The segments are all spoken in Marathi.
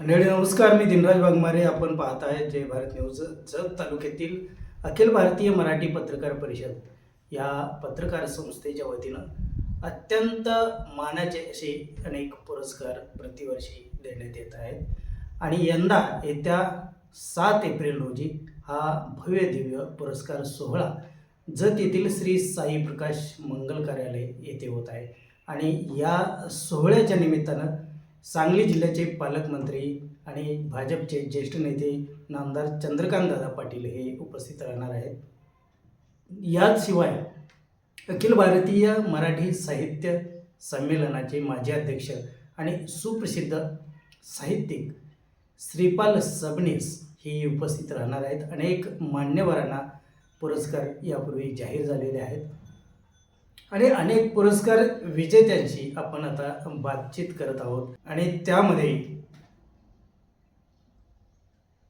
मंडळी नमस्कार. मी दिनराज वाघमारे. आपण पाहत आहे जय भारत न्यूज जत तालुक्यातील अखिल भारतीय मराठी पत्रकार परिषद या पत्रकार संस्थेच्या वतीनं अत्यंत मानाचे असे अनेक पुरस्कार प्रतिवर्षी देण्यात येत आहेत. आणि यंदा येत्या सात एप्रिल रोजी हा भव्य दिव्य पुरस्कार सोहळा जत येथील श्री साई प्रकाश मंगल कार्यालय येथे होत आहे. आणि या सोहळ्याच्या निमित्तानं सांगली जिल्ह्याचे पालकमंत्री आणि भाजपचे ज्येष्ठ नेते नामदार चंद्रकांतदादा पाटील हे उपस्थित राहणार आहेत. याचशिवाय अखिल भारतीय मराठी साहित्य संमेलनाचे माजी अध्यक्ष आणि सुप्रसिद्ध साहित्यिक श्रीपाल सबनीस हे उपस्थित राहणार आहेत. अनेक मान्यवरांना पुरस्कार यापूर्वी जाहीर झालेले आहेत. आणि अनेक पुरस्कार विजेत्यांशी आपण आता बातचीत करत आहोत. आणि त्यामध्ये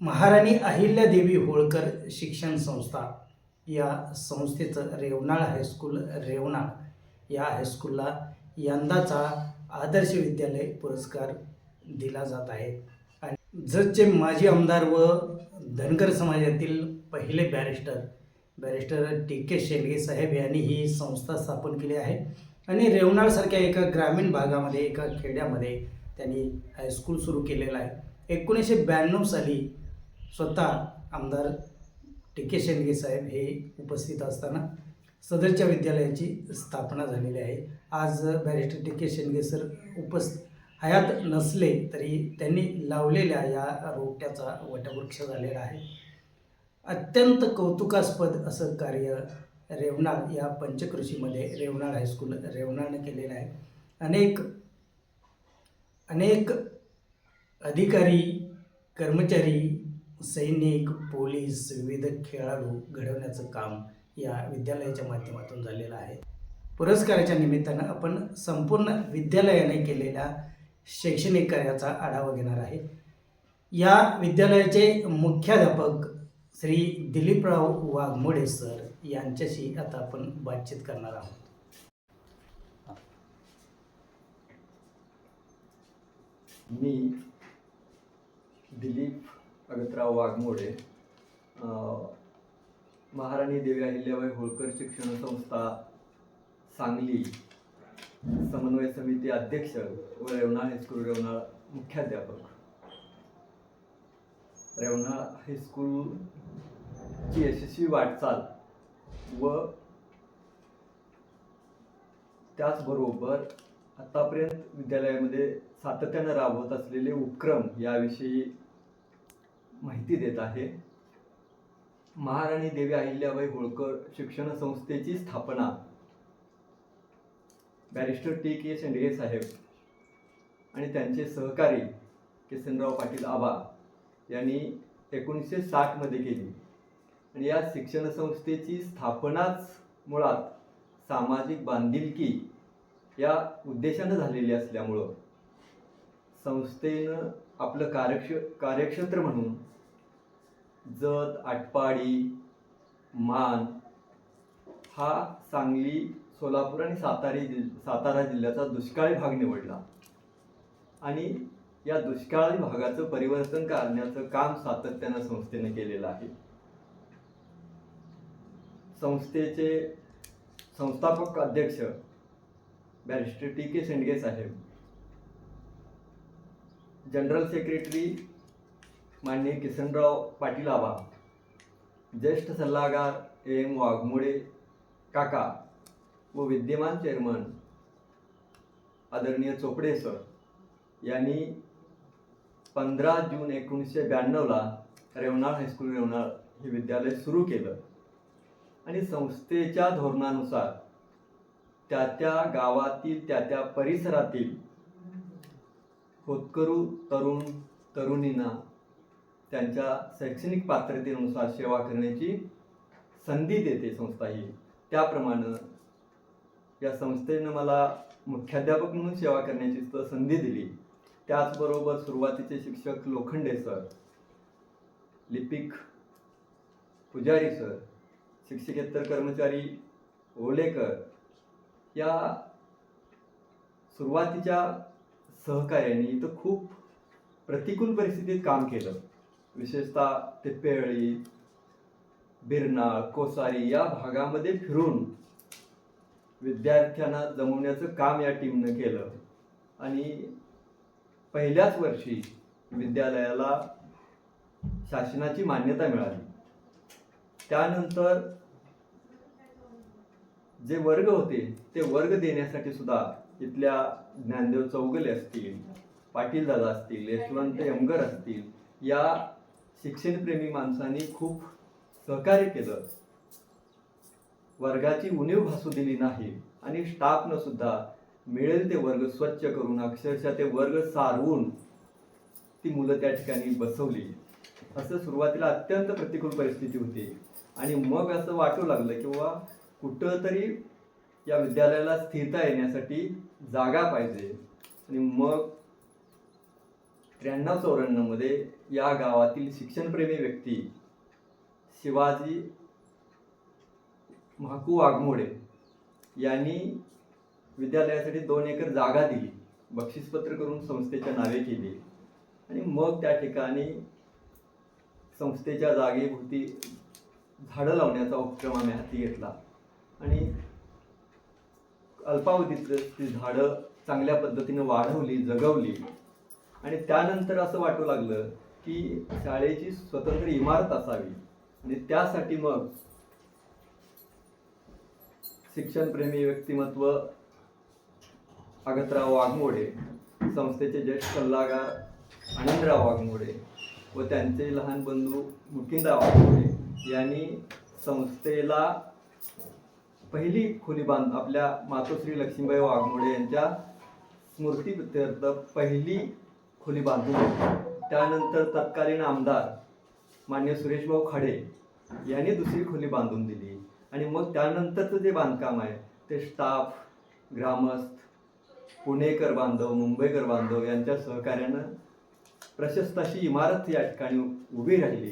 महाराणी अहिल्या देवी होळकर शिक्षण संस्था या संस्थेचं रेवनाळ हायस्कूल रेवनाळ या हायस्कूलला यंदाचा आदर्श विद्यालय पुरस्कार दिला जात आहे. आणि जतचे माजी आमदार व धनगर समाजातील पहिले barrister barrister T K Shelge साहेब यांनी ही संस्था स्थापन केली आहे. आणि रेवनाळसारख्या एका ग्रामीण भागामध्ये एका खेड्यामध्ये त्यांनी हायस्कूल सुरू केलेलं आहे. एकोणीसशे ब्याण्णव साली स्वतः आमदार टी के शेंडगे साहेब हे उपस्थित असताना सदरच्या विद्यालयाची स्थापना झालेली आहे. आज barrister T K Shendge sir उपस् हयात नसले तरी त्यांनी लावलेल्या या रोपट्याचा वटवृक्ष झालेला आहे. अत्यंत कौतुकास्पद असं कार्य रेवणाळ या पंचकृषीमध्ये रेवणाळ हायस्कूल रेवणाळनं केलेलं आहे. अनेक अनेक अधिकारी कर्मचारी सैनिक पोलीस विविध खेळाडू घडवण्याचं काम या विद्यालयाच्या माध्यमातून झालेलं आहे. पुरस्काराच्या निमित्तानं आपण संपूर्ण विद्यालयाने केलेल्या शैक्षणिक कार्याचा आढावा घेणार आहे. या विद्यालयाचे मुख्याध्यापक श्री दिलीपराव वाघमोडे सर यांच्याशी आता आपण बातचीत करणार आहोत. मी दिलीप अगतराव वाघमोडे महाराणी देवी अहिल्याबाई होळकर शिक्षण संस्था सांगली समन्वय समिती अध्यक्ष व रेवणाळ हायस्कूल रेवणाळ मुख्याध्यापक. रेवणाळ हायस्कूलची यशस्वी वाटचाल व त्याचबरोबर आतापर्यंत विद्यालयामध्ये सातत्यानं राबवत असलेले उपक्रम याविषयी माहिती देत आहे. महाराणी देवी अहिल्याबाई होळकर शिक्षण संस्थेची स्थापना. बॅरिस्टर टी के शेंडगे साहेब आणि त्यांचे सहकारी किसनराव पाटील आबा यांनी एकोणीसशे साठमध्ये केली. आणि या शिक्षण संस्थेची स्थापनाच मुळात सामाजिक बांधिलकी या उद्देशानं झालेली असल्यामुळं संस्थेनं आपलं कार्यक्ष कार्यक्षेत्र म्हणून जत आटपाडी मान हा सांगली सोलापूर आणि सातारी जिल सातारा जिल्ह्याचा दुष्काळी भाग निवडला. आणि या दुष्काळी भागाचं परिवर्तन करण्याचं काम सातत्यानं संस्थेने केलेलं आहे. संस्थेचे संस्थापक अध्यक्ष बॅरिस्टर टी के शेंडगे साहेब. जनरल सेक्रेटरी माननीय किसनराव पाटील आबा ज्येष्ठ सल्लागार ए एम वाघमोडे काका व विद्यमान चेअरमन आदरणीय चोपडे सर यांनी पंधरा जून एकोणीसशे ब्याण्णवला रेवनाळ हायस्कूल रेवनाळ हे विद्यालय सुरू केलं. आणि संस्थेच्या धोरणानुसार त्या त्या गावातील त्या त्या परिसरातील होतकरू तरुण तरुणींना त्यांच्या शैक्षणिक पात्रतेनुसार सेवा करण्याची संधी देते संस्था ही. त्याप्रमाणे या संस्थेनं मला मुख्याध्यापक म्हणून सेवा करण्याची संधी दिली. त्याचबरोबर सुरुवातीचे शिक्षक लोखंडे सर लिपिक पुजारी सर शिक्षकेतर कर्मचारी ओलेकर या सुरुवातीच्या सहकार्याने इथं खूप प्रतिकूल परिस्थितीत काम केलं. विशेषतः तिप्पेळी बिरनाळ कोसारी या भागामध्ये फिरून विद्यार्थ्यांना जमवण्याचं काम या टीमनं केलं. आणि पहिल्याच वर्षी विद्यालयाला शासनाची मान्यता मिळाली. त्यानंतर जे वर्ग होते ते वर्ग देण्यासाठी सुद्धा इथल्या ज्ञानदेव चौगले असतील पाटील दादा असतील यशवंत यमगर असतील या शिक्षणप्रेमी माणसांनी खूप सहकार्य केलं. वर्गाची उणीव भासू दिली नाही आणि स्टाफनं सुद्धा मिळेल ते वर्ग स्वच्छ करून अक्षरशः ते वर्ग सारवून ती मुलं त्या ठिकाणी बसवली. असं सुरुवातीला अत्यंत प्रतिकूल परिस्थिती होती. आणि मग असं वाटू लागलं किंवा कुठं तरी या विद्यालयाला स्थिरता येण्यासाठी जागा पाहिजे. आणि मग त्र्याण्णव चौऱ्याण्णवमध्ये या गावातील शिक्षणप्रेमी व्यक्ती शिवाजी महाकू वाघमोडे यांनी विद्यालयासाठी दोन एकर जागा दिली बक्षीसपत्र करून संस्थेच्या नावे केली. आणि मग त्या ठिकाणी संस्थेच्या जागेभोवती झाडं लावण्याचा उपक्रम आम्ही हाती घेतला. आणि अल्पावधीत ती झाडं चांगल्या पद्धतीने वाढवली जगवली. आणि त्यानंतर असं वाटू लागलं की शाळेची स्वतंत्र इमारत असावी. आणि त्यासाठी मग शिक्षणप्रेमी व्यक्तिमत्व अगतराव वाघमोडे संस्थेचे ज्येष्ठ सल्लागार आनंदराव वाघमोडे व त्यांचे लहान बंधू मुकिंदराव वाघमोडे यांनी संस्थेला पहिली खोली बांध आपल्या मातोश्री लक्ष्मीबाई वाघमोडे यांच्या स्मृतीप्रित्यर्थ पहिली खोली बांधून दिली. त्यानंतर तत्कालीन आमदार मान्य सुरेशभाऊ खाडे यांनी दुसरी खोली बांधून दिली आणि मग त्यानंतरचं जे बांधकाम आहे ते स्टाफ ग्रामस्थ पुणेकर बांधव मुंबईकर बांधव यांच्या सहकार्यानं प्रशस्त अशी इमारत या ठिकाणी उभी राहिली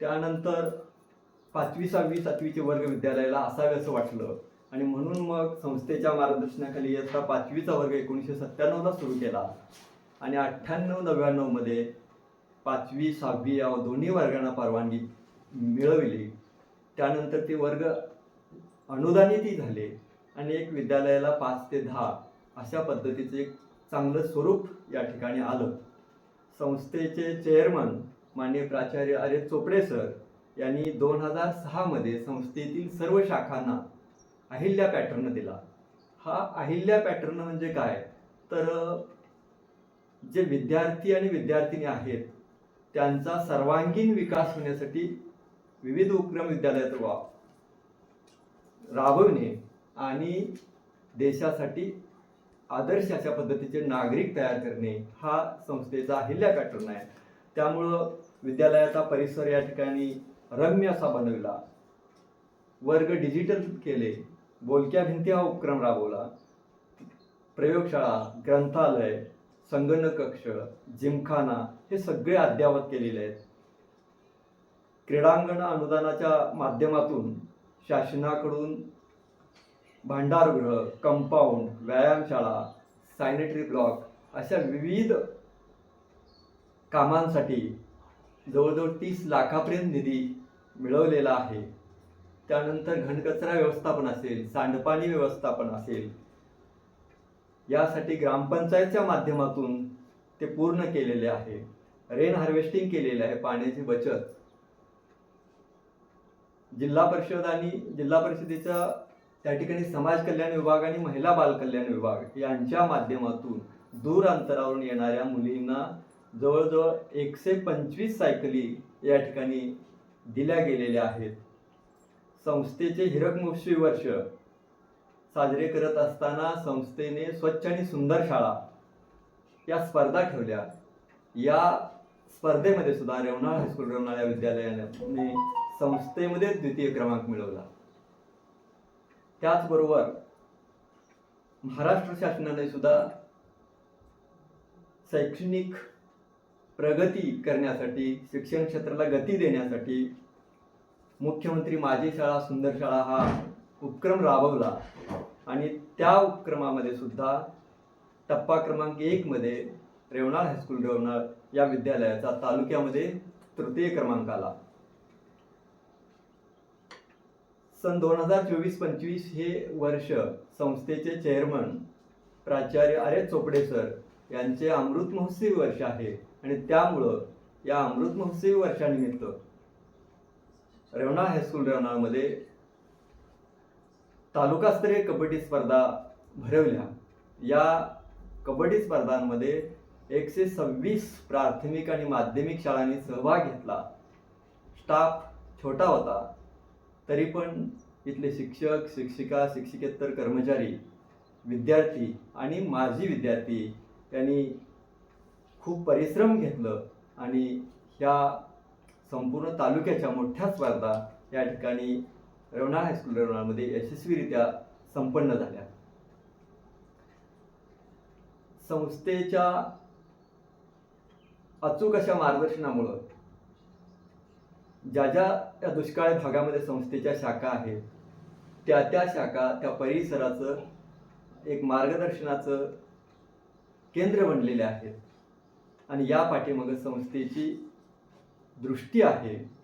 त्यानंतर पाचवी सहावी सातवीचे वर्ग विद्यालयाला असावे असं वाटलं. आणि म्हणून मग संस्थेच्या मार्गदर्शनाखाली इयत्ता पाचवीचा वर्ग एकोणीसशे सत्त्याण्णवला सुरू केला. आणि अठ्ठ्याण्णव नव्याण्णवमध्ये पाचवी सहावी या दोन्ही वर्गांना परवानगी मिळवली. त्यानंतर ते वर्ग अनुदानितही झाले आणि एक विद्यालयाला पाच ते दहा अशा पद्धतीचं एक चांगलं स्वरूप या ठिकाणी आलं. संस्थेचे चेअरमन माननीय प्राचार्य आर्य चोपडे सर यांनी दोन हजार सहामध्ये संस्थेतील सर्व शाखांना अहिल्या पॅटर्न दिला. हा अहिल्या पॅटर्न म्हणजे काय? तर जे विद्यार्थी आणि विद्यार्थिनी आहेत त्यांचा सर्वांगीण विकास होण्यासाठी विविध उपक्रम विद्यालयात वा राबवणे आणि देशासाठी आदर्श अशा पद्धतीचे नागरिक तयार करणे हा संस्थेचा अहिल्या पॅटर्न आहे. त्यामुळं विद्यालयाचा परिसर या ठिकाणी रम्य असा बनविला. वर्ग डिजिटल केले. बोलक्या भिंती हा उपक्रम राबवला. प्रयोगशाळा ग्रंथालय संगणक कक्ष जिमखाना हे सगळे अद्ययावत केलेले आहेत. क्रीडांगण अनुदानाच्या माध्यमातून शासनाकडून भांडारगृह कंपाऊंड व्यायामशाळा सॅनिटरी ब्लॉक अशा विविध कामांसाठी जवळजवळ तीस लाखापर्यंत निधी मिळवलेला आहे. त्यानंतर घनकचरा व्यवस्थापन असेल सांडपाणी व्यवस्थापन असेल यासाठी ग्रामपंचायतच्या माध्यमातून ते पूर्ण केलेले आहे. रेन हार्वेस्टिंग केलेले आहे पाण्याची बचत. जिल्हा परिषद आणि जिल्हा परिषदेच्या त्या ठिकाणी समाज कल्याण विभाग आणि महिला बालकल्याण विभाग यांच्या माध्यमातून दूर अंतरावरून येणाऱ्या मुलींना जवळजवळ एकशे पंचवीस सायकली या ठिकाणी दिल्या गेलेल्या आहेत. संस्थेचे हिरक वर्ष साजरे करत असताना संस्थेने स्वच्छ आणि सुंदर शाळा या स्पर्धा ठेवल्या. या स्पर्धेमध्ये सुद्धा रेवणाळ हायस्कूल रेवणाळ या विद्यालयाने संस्थेमध्ये द्वितीय क्रमांक मिळवला. त्याचबरोबर महाराष्ट्र शासनाने सुद्धा शैक्षणिक प्रगती करण्यासाठी शिक्षण क्षेत्राला गती देण्यासाठी मुख्यमंत्री माझी शाळा सुंदर शाळा हा उपक्रम राबवला. आणि त्या उपक्रमामध्ये सुद्धा टप्पा क्रमांक एकमध्ये रेवणाळ हायस्कूल रेवणाळ या विद्यालयाचा तालुक्यामध्ये तृतीय क्रमांक आला. सन दोन हजार चोवीस पंचवीस हे वर्ष संस्थेचे चेअरमन प्राचार्य आर्य चोपडे सर यांचे अमृत महोत्सवी वर्ष आहे. आणि त्यामुळं या अमृत महोत्सवी वर्षानिमित्त रेवणा हायस्कूल रेवणामध्ये तालुकास्तरीय कबड्डी स्पर्धा भरवल्या. या कबड्डी स्पर्धांमध्ये एकशे सव्वीस प्राथमिक आणि माध्यमिक शाळांनी सहभाग घेतला. स्टाफ छोटा होता तरी पण इथले शिक्षक शिक्षिका शिक्षिकेतर कर्मचारी विद्यार्थी आणि माजी विद्यार्थी त्यांनी खूप परिश्रम घेतलं आणि ह्या संपूर्ण तालुक्याच्या मोठ्या स्पर्धा या ठिकाणी रेवणा हायस्कूल रेवणामध्ये यशस्वीरित्या संपन्न झाल्या. संस्थेच्या अचूक अशा मार्गदर्शनामुळं ज्या ज्या या दुष्काळी भागामध्ये संस्थेच्या शाखा आहेत त्या त्या शाखा त्या परिसराचं एक मार्गदर्शनाचं केंद्र बनलेले आहेत. आणि या पाठीमागं संस्थेची दृष्टी आहे.